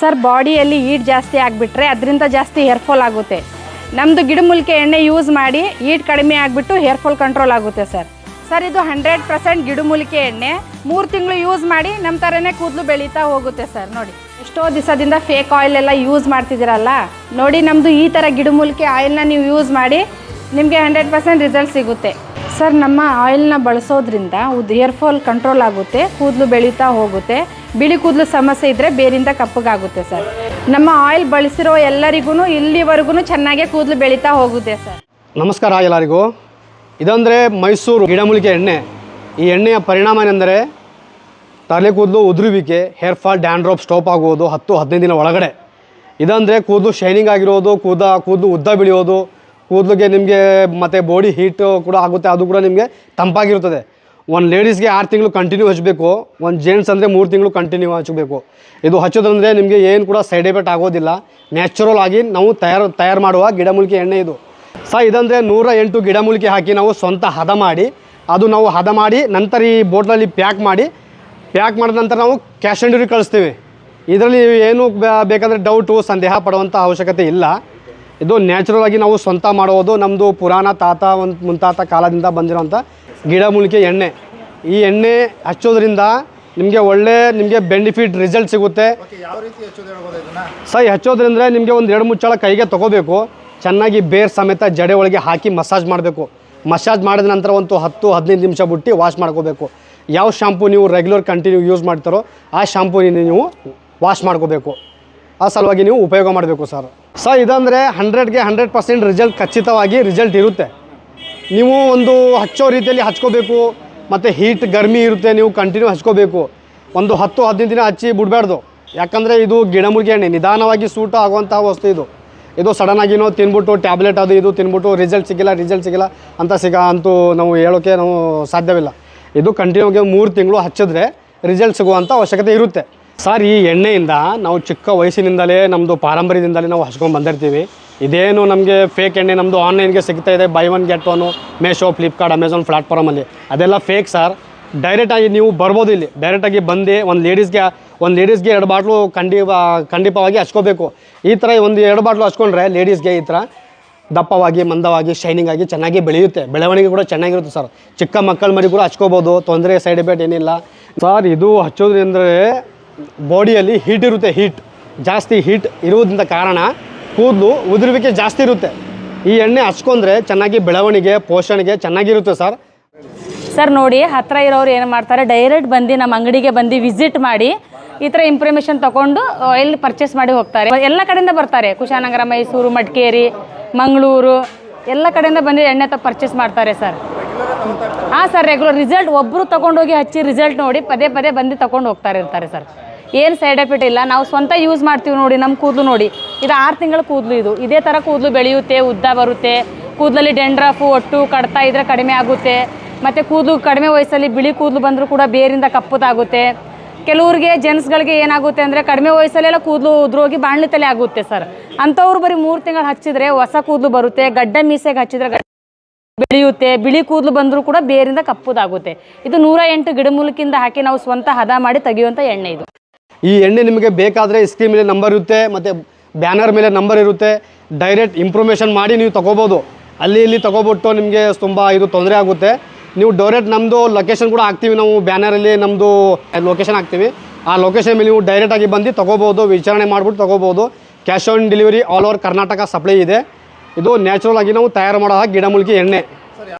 Sir ಬಾಡಿಯಲ್ಲಿ ಈಟ್ ಜಾಸ್ತಿ ಆಗಿಬಿಟ್ರೆ ಅದರಿಂದ ಜಾಸ್ತಿ ಹೇರ್ ಫಾಲ್ ಆಗುತ್ತೆ. ನಮ್ಮದು ಗಿಡಮೂಲಿಕೆ ಎಣ್ಣೆ ಯೂಸ್ ಮಾಡಿ ಈಟ್ ಕಡಿಮೆ ಆಗಿಬಿಟ್ಟು ಹೇರ್ ಫಾಲ್ ಕಂಟ್ರೋಲ್ ಆಗುತ್ತೆ ಸರ್. ಸರ್, ಇದು ಹಂಡ್ರೆಡ್ ಪರ್ಸೆಂಟ್ ಗಿಡಮೂಲಿಕೆ ಎಣ್ಣೆ. ಮೂರು ತಿಂಗಳು ಯೂಸ್ ಮಾಡಿ ನಮ್ಮ ಥರನೇ ಕೂದಲು ಬೆಳೀತಾ ಹೋಗುತ್ತೆ ಸರ್, ನೋಡಿ. ಎಷ್ಟೋ ದಿವಸದಿಂದ ಫೇಕ್ ಆಯಿಲ್ ಎಲ್ಲ ಯೂಸ್ ಮಾಡ್ತಿದ್ದೀರಲ್ಲ, ನೋಡಿ ನಮ್ಮದು ಈ ಥರ ಗಿಡಮೂಲಿಕೆ ಆಯಿಲ್ನ ನೀವು ಯೂಸ್ ಮಾಡಿ ನಿಮಗೆ ಹಂಡ್ರೆಡ್ ಪರ್ಸೆಂಟ್ ರಿಸಲ್ಟ್ ಸಿಗುತ್ತೆ. ಸರ್, ನಮ್ಮ ಆಯಿಲ್ನ ಬಳಸೋದ್ರಿಂದ ಉದ್ ಹೇರ್ ಫಾಲ್ ಕಂಟ್ರೋಲ್ ಆಗುತ್ತೆ, ಕೂದಲು ಬೆಳೀತಾ ಹೋಗುತ್ತೆ. ಬಿಳಿ ಕೂದಲು ಸಮಸ್ಯೆ ಇದ್ದರೆ ಬೇರಿಂದ ಕಪ್ಪಗಾಗುತ್ತೆ ಸರ್. ನಮ್ಮ ಆಯಿಲ್ ಬಳಸಿರೋ ಎಲ್ಲರಿಗೂ ಇಲ್ಲಿವರೆಗೂ ಚೆನ್ನಾಗೇ ಕೂದಲು ಬೆಳೀತಾ ಹೋಗುತ್ತೆ ಸರ್. ನಮಸ್ಕಾರ ಎಲ್ಲರಿಗೂ. ಇದಂದರೆ ಮೈಸೂರು ಗಿಡಮೂಲಿಕೆ ಎಣ್ಣೆ. ಈ ಎಣ್ಣೆಯ ಪರಿಣಾಮ ಏನೆಂದರೆ ತಲೆ ಕೂದಲು ಉದುರುವಿಕೆ ಹೇರ್ ಫಾಲ್ ಡ್ಯಾಂಡ್ರೋಪ್ ಸ್ಟಾಪ್ ಆಗುವುದು ಹತ್ತು ಹದಿನೈದು ದಿನ ಒಳಗಡೆ. ಇದಂದರೆ ಕೂದಲು ಶೈನಿಂಗ್ ಆಗಿರೋದು, ಕೂದ, ಕೂದಲು ಉದ್ದ ಬೆಳೆಯೋದು ಕೂದಲಿಗೆ ನಿಮಗೆ ಮತ್ತು ಬಾಡಿ ಹೀಟು ಕೂಡ ಆಗುತ್ತೆ, ಅದು ಕೂಡ ನಿಮಗೆ ತಂಪಾಗಿರುತ್ತದೆ. ಒಂದು ಲೇಡೀಸ್ಗೆ ಆರು ತಿಂಗಳು ಕಂಟಿನ್ಯೂ ಹಚ್ಚಬೇಕು ಒಂದು ಜೆಂಟ್ಸ್ ಅಂದರೆ ಮೂರು ತಿಂಗಳು ಕಂಟಿನ್ಯೂ ಹಚ್ಚಬೇಕು ಇದು ಹಚ್ಚೋದಂದರೆ ನಿಮಗೆ ಏನು ಕೂಡ ಸೈಡ್ ಎಫೆಕ್ಟ್ ಆಗೋದಿಲ್ಲ. ನ್ಯಾಚುರಲ್ ಆಗಿ ನಾವು ತಯಾರು ತಯಾರು ಮಾಡುವ ಗಿಡಮೂಲಿಕೆ ಎಣ್ಣೆ ಇದು. ಸ ಇದಂದರೆ ನೂರ ಎಂಟು ಗಿಡಮೂಲಿಕೆ ಹಾಕಿ ನಾವು ಸ್ವಂತ ಹದ ಮಾಡಿ, ಅದು ನಾವು ಹದ ಮಾಡಿ, ನಂತರ ಈ ಬೋಟ್ಲಲ್ಲಿ ಪ್ಯಾಕ್ ಮಾಡಿ ಪ್ಯಾಕ್ ಮಾಡಿದ ನಂತರ ನಾವು ಕ್ಯಾಶ್ ಆನ್ ಡೆಲಿವರಿ ಕಳಿಸ್ತೀವಿ. ಇದರಲ್ಲಿ ಏನು ಬೇಕಾದರೆ ಡೌಟು ಸಂದೇಹ ಪಡುವಂಥ ಅವಶ್ಯಕತೆ ಇಲ್ಲ. ಇದು ನ್ಯಾಚುರಲ್ ಆಗಿ ನಾವು ಸ್ವಂತ ಮಾಡೋದು ನಮ್ಮದು ಪುರಾಣ ತಾತ ಒಂದು ಮುಂತಾತ ಕಾಲದಿಂದ ಬಂದಿರೋಂಥ ಗಿಡಮೂಲಿಕೆ ಎಣ್ಣೆ. ಈ ಎಣ್ಣೆ ಹಚ್ಚೋದ್ರಿಂದ ನಿಮಗೆ ಒಳ್ಳೆ ನಿಮಗೆ ಬೆನಿಫಿಟ್ ರಿಸಲ್ಟ್ ಸಿಗುತ್ತೆ. ಯಾವ ರೀತಿ ಹೆಚ್ಚೋದು ಹೇಳ್ಬೋದು ಇದನ್ನ? ಸೈ ಹಚ್ಚೋದ್ರಿಂದ ನಿಮಗೆ ಒಂದು ಎರಡು ಮುಚ್ಚಳ ಕೈಗೆ ತೊಗೋಬೇಕು. ಚೆನ್ನಾಗಿ ಬೇರ್ ಸಮೇತ ಜಡೆ ಒಳಗೆ ಹಾಕಿ ಮಸಾಜ್ ಮಾಡಬೇಕು. ಮಸಾಜ್ ಮಾಡಿದ ನಂತರ ಒಂದು ಹತ್ತು ಹದಿನೈದು ನಿಮಿಷ ಬಿಟ್ಟು ವಾಶ್ ಮಾಡ್ಕೋಬೇಕು. ಯಾವ ಶಾಂಪು ನೀವು ರೆಗ್ಯುಲರ್ ಕಂಟಿನ್ಯೂ ಯೂಸ್ ಮಾಡ್ತಾರೋ ಆ ಶಾಂಪೂನ ನೀವು ವಾಶ್ ಮಾಡ್ಕೋಬೇಕು. ಆ ಸಲುವಾಗಿ ನೀವು ಉಪಯೋಗ ಮಾಡಬೇಕು ಸರ್ ಸರ್ ಇದಂದರೆ ಹಂಡ್ರೆಡ್ಗೆ ಹಂಡ್ರೆಡ್ ಪರ್ಸೆಂಟ್ ರಿಸಲ್ಟ್ ಖಚಿತವಾಗಿ ರಿಸಲ್ಟ್ ಇರುತ್ತೆ. ನೀವು ಒಂದು ಹಚ್ಚೋ ರೀತಿಯಲ್ಲಿ ಹಚ್ಕೋಬೇಕು, ಮತ್ತು ಹೀಟ್ ಗರ್ಮಿ ಇರುತ್ತೆ, ನೀವು ಕಂಟಿನ್ಯೂ ಹಚ್ಕೋಬೇಕು. ಒಂದು ಹತ್ತು, ಹದಿನೈದು ದಿನ ಹಚ್ಚಿ ಬಿಡಬಾರ್ದು. ಯಾಕಂದರೆ ಇದು ಗಿಡಮೂಲಿಕೆ ಎಣ್ಣೆ, ನಿಧಾನವಾಗಿ ಸೂಟ್ ಆಗುವಂತಹ ವಸ್ತು ಇದು. ಇದು ಸಡನ್ನಾಗಿನೋ ತಿನ್ಬಿಟ್ಟು ಟ್ಯಾಬ್ಲೆಟ್ ಅದು ಇದು ತಿನ್ಬಿಟ್ಟು ರಿಸಲ್ಟ್ ಸಿಕ್ಕಿಲ್ಲ ರಿಸಲ್ಟ್ ಸಿಕ್ಕಿಲ್ಲ ಅಂತ ಸಿಗ ಅಂತೂ ನಾವು ಹೇಳೋಕ್ಕೆ ನಾವು ಸಾಧ್ಯವಿಲ್ಲ. ಇದು ಕಂಟಿನ್ಯೂಗೆ ಮೂರು ತಿಂಗಳು ಹಚ್ಚಿದ್ರೆ ರಿಸಲ್ಟ್ ಸಿಗುವಂಥ ಅವಶ್ಯಕತೆ ಇರುತ್ತೆ. ಸರ್, ಈ ಎಣ್ಣೆಯಿಂದ ನಾವು ಚಿಕ್ಕ ವಯಸ್ಸಿನಿಂದಲೇ ನಮ್ಮದು ಪಾರಂಪರ್ಯದಿಂದಲೇ ನಾವು ಹಚ್ಕೊಂಡು ಬಂದಿರ್ತೀವಿ. ಇದೇನು ನಮಗೆ ಫೇಕ್ ಎಣ್ಣೆ ನಮ್ಮದು ಆನ್ಲೈನ್ಗೆ ಸಿಗ್ತಾ ಇದೆ. Buy one get one Meesho Flipkart Amazon ಪ್ಲಾಟ್ಫಾರ್ಮಲ್ಲಿ ಅದೆಲ್ಲ ಫೇಕ್ ಸರ್. ಡೈರೆಕ್ಟಾಗಿ ನೀವು ಬರ್ಬೋದು ಇಲ್ಲಿ. ಡೈರೆಕ್ಟಾಗಿ ಬಂದು ಒಂದು ಲೇಡೀಸ್ಗೆ ಒಂದು ಲೇಡೀಸ್ಗೆ ಎರಡು ಬಾಟ್ಲು ಖಂಡಿ ಖಂಡಿತವಾಗಿ ಹಚ್ಕೋಬೇಕು. ಈ ಥರ ಒಂದು ಎರಡು ಬಾಟ್ಲು ಹಚ್ಕೊಂಡ್ರೆ ಲೇಡೀಸ್ಗೆ ಈ ಥರ ದಪ್ಪವಾಗಿ, ಮಂದವಾಗಿ ಶೈನಿಂಗ್ ಆಗಿ ಚೆನ್ನಾಗಿ ಬೆಳೆಯುತ್ತೆ. ಬೆಳವಣಿಗೆ ಕೂಡ ಚೆನ್ನಾಗಿರುತ್ತೆ ಸರ್. ಚಿಕ್ಕ ಮಕ್ಕಳ ಮರಿ ಕೂಡ ಹಚ್ಕೋಬೋದು. ತೊಂದರೆ ಸೈಡ್ ಎಫೆಕ್ಟ್ ಏನಿಲ್ಲ. ಸರ್, ಇದು ಹಚ್ಚೋದ್ರಿಂದ ಬಾಡಿಯಲ್ಲಿ ಹೀಟ್ ಇರುತ್ತೆ ಹೀಟ್ ಜಾಸ್ತಿ ಹೀಟ್ ಇರುವುದರಿಂದ ಕಾರಣ ಕೂದಲು ಉದುರುವಿಕೆ ಜಾಸ್ತಿ ಇರುತ್ತೆ. ಈ ಎಣ್ಣೆ ಹಚ್ಕೊಂಡ್ರೆ ಚೆನ್ನಾಗಿ ಬೆಳವಣಿಗೆ, ಪೋಷಣೆಗೆ ಚೆನ್ನಾಗಿರುತ್ತೆ ಸರ್. ಸರ್, ನೋಡಿ ಹತ್ತಿರ ಇರೋರು ಏನು ಮಾಡ್ತಾರೆ? ಡೈರೆಕ್ಟ್ ಬಂದು ನಮ್ಮ ಅಂಗಡಿಗೆ ಬಂದು ವಿಸಿಟ್ ಮಾಡಿ ಈ ಥರ ಇನ್ಫಾರ್ಮೇಷನ್ ತೊಗೊಂಡು ಆಯಿಲ್ ಪರ್ಚೇಸ್ ಮಾಡಿ ಹೋಗ್ತಾರೆ. ಎಲ್ಲ ಕಡೆಯಿಂದ ಬರ್ತಾರೆ. ಕುಶಾನಗರ, ಮೈಸೂರು, ಮಡಿಕೇರಿ, ಮಂಗಳೂರು. ಎಲ್ಲ ಕಡೆಯಿಂದ ಬಂದು ಎಣ್ಣೆ ತ ಪರ್ಚೇಸ್ ಮಾಡ್ತಾರೆ ಸರ್. ಹಾಂ ಸರ್ ರೆಗ್ಯುಲರ್ ರಿಸಲ್ಟ್ ಒಬ್ಬರು ತೊಗೊಂಡೋಗಿ ಹಚ್ಚಿ ರಿಸಲ್ಟ್ ನೋಡಿ ಪದೇ ಪದೇ ಬಂದು ತೊಗೊಂಡು ಹೋಗ್ತಾರೆ ಇರ್ತಾರೆ ಸರ್. ಏನು ಸೈಡ್ ಎಫೆಕ್ಟ್ ಇಲ್ಲ. ನಾವು ಸ್ವಂತ ಯೂಸ್ ಮಾಡ್ತೀವಿ ನೋಡಿ ನಮ್ಮ ಕೂದಲು ನೋಡಿ. ಇದು ಆರು ತಿಂಗಳ ಕೂದಲು ಇದು. ಇದೇ ಥರ ಕೂದಲು ಬೆಳೆಯುತ್ತೆ, ಉದ್ದ ಬರುತ್ತೆ. ಕೂದಲಲ್ಲಿ ಡೆಂಡ್ರಫು ಒಟ್ಟು, ಕಡ್ತಾ ಇದ್ರೆ ಕಡಿಮೆ ಆಗುತ್ತೆ. ಮತ್ತು ಕೂದಲು ಕಡಿಮೆ ವಯಸ್ಸಲ್ಲಿ ಬಿಳಿ ಕೂದಲು ಬಂದರೂ ಕೂಡ ಬೇರಿಂದ ಕಪ್ಪುದಾಗುತ್ತೆ. ಕೆಲವ್ರಿಗೆ ಜೆಂಟ್ಸ್ಗಳಿಗೆ ಏನಾಗುತ್ತೆ ಅಂದರೆ ಕಡಿಮೆ ವಯಸ್ಸಲ್ಲೆಲ್ಲ ಕೂದಲು ಉದ್ರೋಗಿ ಬಾಣಲಿ ತಲೆ ಆಗುತ್ತೆ ಸರ್ ಅಂಥವ್ರು ಬರೀ ಮೂರು ತಿಂಗಳು ಹಚ್ಚಿದ್ರೆ ಹೊಸ ಕೂದಲು ಬರುತ್ತೆ, ಗಡ್ಡ ಮೀಸೆಗೆ ಹಚ್ಚಿದ್ರೆ ಬೆಳೆಯುತ್ತೆ, ಬಿಳಿ ಕೂದಲು ಬಂದರೂ ಕೂಡ ಬೇರಿಂದ ಕಪ್ಪುದಾಗುತ್ತೆ. ಇದು ನೂರ ಎಂಟು ಗಿಡಮೂಲಿಕೆಯಿಂದ ಹಾಕಿ ನಾವು ಸ್ವಂತ ಹದ ಮಾಡಿ ತೆಗೆಯುವಂಥ ಎಣ್ಣೆ ಇದು. ಈ ಎಣ್ಣೆ ನಿಮಗೆ ಬೇಕಾದರೆ ಸ್ಕ್ರೀನ್ ಮೇಲೆ ನಂಬರ್ ಇರುತ್ತೆ, ಮತ್ತು ಬ್ಯಾನರ್ ಮೇಲೆ ನಂಬರ್ ಇರುತ್ತೆ. ಡೈರೆಕ್ಟ್ ಇಂಪ್ರೂಮೇಷನ್ ಮಾಡಿ ನೀವು ತೊಗೋಬೋದು. ಅಲ್ಲಿ ಇಲ್ಲಿ ತಗೋಬಿಟ್ಟು ನಿಮಗೆ ತುಂಬ ಇದು ತೊಂದರೆ ಆಗುತ್ತೆ. ನೀವು ಡೈರೆಕ್ಟ್ ನಮ್ಮದು ಲೊಕೇಶನ್ ಕೂಡ ಹಾಕ್ತೀವಿ ನಾವು ಬ್ಯಾನರಲ್ಲಿ ನಮ್ಮದು ಲೊಕೇಶನ್ ಹಾಕ್ತೀವಿ. ಆ ಲೊಕೇಶನ್ ಮೇಲೆ ನೀವು ಡೈರೆಕ್ಟಾಗಿ ಬಂದು ತೊಗೋಬೋದು, ವಿಚಾರಣೆ ಮಾಡಿಬಿಟ್ಟು ತೊಗೋಬೋದು. Cash on delivery all over Karnataka supply ಇದೆ. ಇದು ನ್ಯಾಚುರಲ್ ಆಗಿ ನಾವು ತಯಾರು ಮಾಡೋ ಗಿಡಮೂಲಿಕೆ ಎಣ್ಣೆ.